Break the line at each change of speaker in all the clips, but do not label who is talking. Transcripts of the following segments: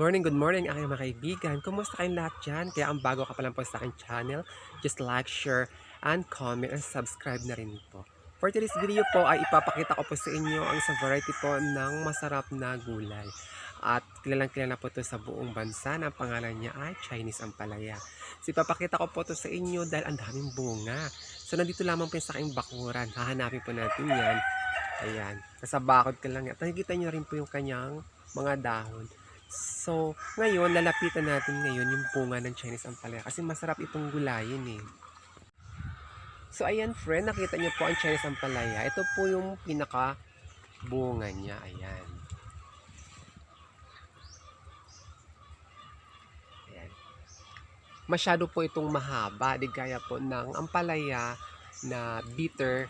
morning, good morning aking mga kaibigan. Kumusta kayong lahat dyan? Kaya ang bago ka pa lang po sa aking channel, just like, share, and comment, and subscribe na rin po. For today's video po ay ipapakita ko po sa inyo ang isang variety po ng masarap na gulay. At kilalang kilala po ito sa buong bansa na ang pangalan niya ay Chinese Ampalaya. So ipapakita ko po ito sa inyo dahil ang daming bunga. So nandito lamang po sa aking bakuran. Hahanapin po natin yan. Ayan. Nasa bakod ka lang. At nakikita nyo rin po yung kanyang mga dahon. So, ngayon, lalapitan natin ngayon yung bunga ng Chinese Ampalaya kasi masarap itong gulayin eh. So, ayan friend, nakita niyo po ang Chinese Ampalaya. Ito po yung pinaka bunga niya. Ayan. Ayan. Masyado po itong mahaba. Di gaya po ng ampalaya na bitter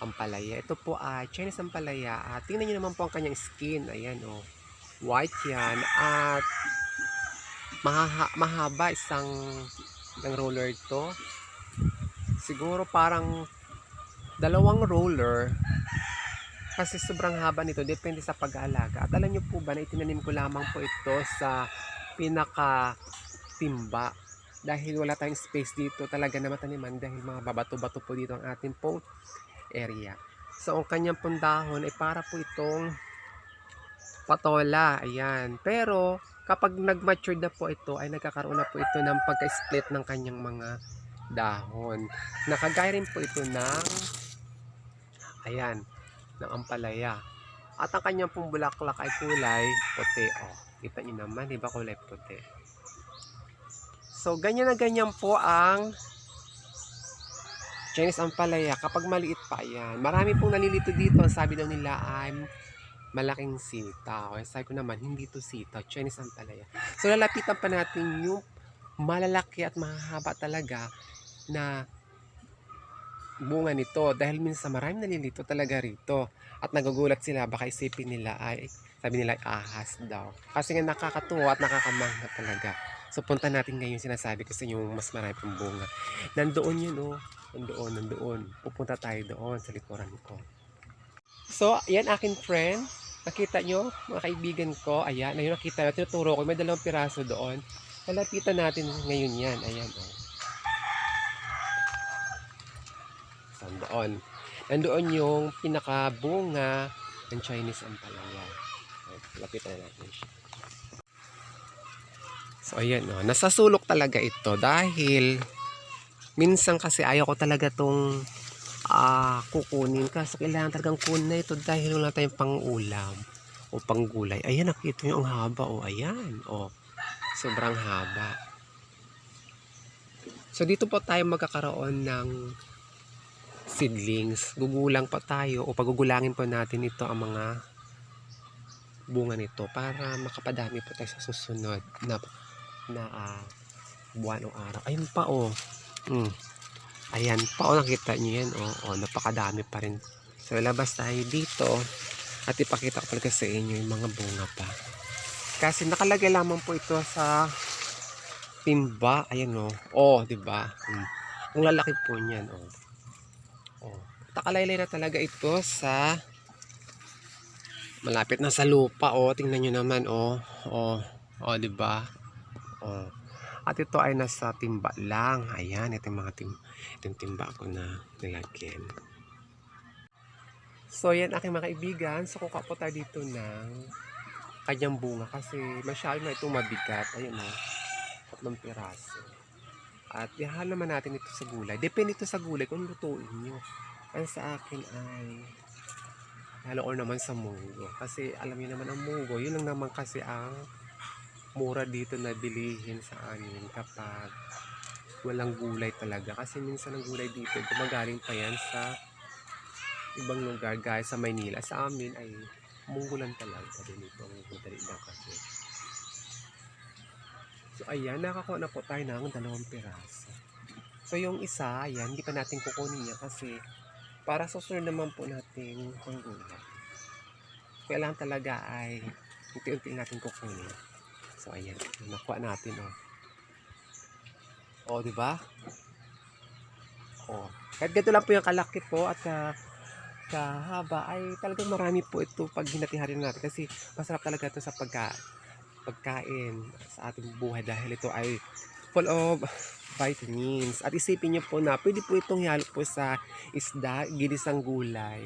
ampalaya. Ito po ay Chinese ampalaya. At tingnan niyo naman po ang kanyang skin. Ayan oh white yan at mahaha, mahaba isang ng roller to. Siguro parang dalawang roller kasi sobrang haba nito depende sa pag-aalaga. At alam nyo po ba na itinanim ko lamang po ito sa pinaka timba? Dahil wala tayong space dito talaga na mataniman dahil mga babato-bato po dito ang ating pong area. So ang kanyang pong dahon ay para po itong patola. Ayan. Pero, kapag nag-mature na po ito, ay nagkakaroon na po ito ng pagka-split ng kanyang mga dahon. Nakagaya rin po ito ng, ayan, ng ampalaya. At ang kanyang pong bulaklak ay kulay puti. Oh, kita niyo naman, di ba kulay puti? So, ganyan na ganyan po ang Chinese ampalaya. Kapag maliit pa, yan. Marami pong nalilito dito. Sabi daw nila ay malaking sitaw. Ay, sabi ko naman, hindi to sitaw. Chinese ampalaya. So, lalapitan pa natin yung malalaki at mahahaba talaga na bunga nito. Dahil minsan marami nalilito talaga rito. At nagugulat sila, baka isipin nila ay, sabi nila ay ahas daw. Kasi nga nakakatuwa at nakakamangha talaga. So, punta natin ngayon sinasabi ko sa inyo mas marami pang bunga. Nandoon yun, oh. Nandoon, nandoon. Pupunta tayo doon sa likuran ko. So, yan akin friend. Nakita nyo, mga kaibigan ko. Ayan, ayun nakita nyo. Tinuturo ko. May dalawang piraso doon. Lalapitan natin ngayon yan. Ayan, oh. Saan doon? Nandoon yung pinakabunga ng Chinese ampalaya. Lapitan na natin siya. So, ayan, oh. Nasasulok talaga ito dahil minsan kasi ayaw ko talaga tong ah kukunin kasi kailangan talagang kunin na ito dahil wala tayong pang-ulam o panggulay. Ayan, nakita nyo ang haba. O, ayan. O, sobrang haba. So, dito po tayo magkakaroon ng seedlings. Gugulang pa tayo o pagugulangin po natin ito ang mga bunga nito para makapadami po tayo sa susunod na na ah, buwan o araw. Ayun pa o. Mm. Ayan pa o nakita nyo yan o. o napakadami pa rin. So labas tayo dito at ipakita ko talaga sa inyo yung mga bunga pa. Kasi nakalagay lamang po ito sa timba. Ayan o. O, di ba? Mm. Ang lalaki po niyan o. O. Nakalaylay na talaga ito sa malapit na sa lupa o. Tingnan nyo naman o. O. O, di ba? O. At ito ay nasa timba lang. Ayan, ito yung mga tim itong timba ko na nilagyan. So, yan aking mga kaibigan. So, kuka po tayo dito ng kanyang bunga kasi masyado na itong mabigat. Ayun o. Tatlong piraso. At ihalo naman natin ito sa gulay. Depende ito sa gulay kung lutuin nyo. Ang sa akin ay halo ko naman sa munggo. Kasi alam niyo naman ang munggo, yun lang naman kasi ang mura dito na bilihin sa amin kapag walang gulay talaga. Kasi minsan ang gulay dito, gumagaling pa yan sa ibang lugar, guys, sa Maynila. Sa amin ay munggulan talaga din ito. Ang madali lang kasi. So, ayan, nakakuha na po tayo ng dalawang piraso. So, yung isa, ayan, hindi pa natin kukunin niya kasi para susunod naman po natin ang gulay. Kailangan talaga ay unti-unti natin kukunin. So, ayan. Nakuha natin, oh. Oh, di ba? Oh. Kahit ganito lang po yung kalaki po at ka, kahaba ay talagang marami po ito pag hinati-hari natin kasi masarap talaga ito sa pagka pagkain sa ating buhay dahil ito ay full of vitamins. At isipin niyo po na pwede po itong ihalo po sa isda, ginisang gulay.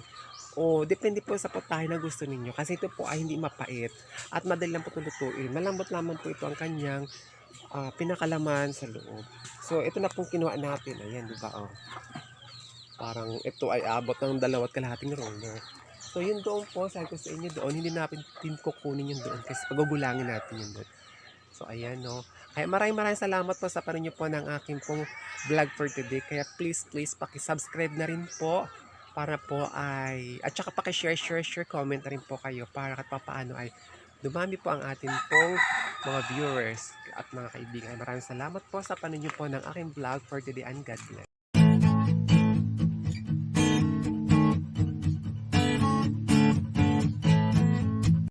O depende po sa putahe na gusto ninyo kasi ito po ay hindi mapait at madali lang po itong lutuin. Malambot lamang po ito ang kanyang ah, pinakalaman sa loob. So ito na pong kinuha natin. Ayan, di ba? Oh. Parang ito ay abot ng dalawat kalahating roller. So yun doon po, sabi ko sa inyo doon, hindi natin kukunin yun doon kasi pagugulangin natin yun doon. So ayan no. Kaya maraming maraming salamat po sa paninyo po ng aking pong vlog for today. Kaya please, please, paki-subscribe na rin po para po ay, at saka paki-share, share, share, comment na rin po kayo para at papaano ay dumami po ang ating pong mga viewers at mga kaibigan. Maraming salamat po sa paninyo po ng aking vlog for today and God bless.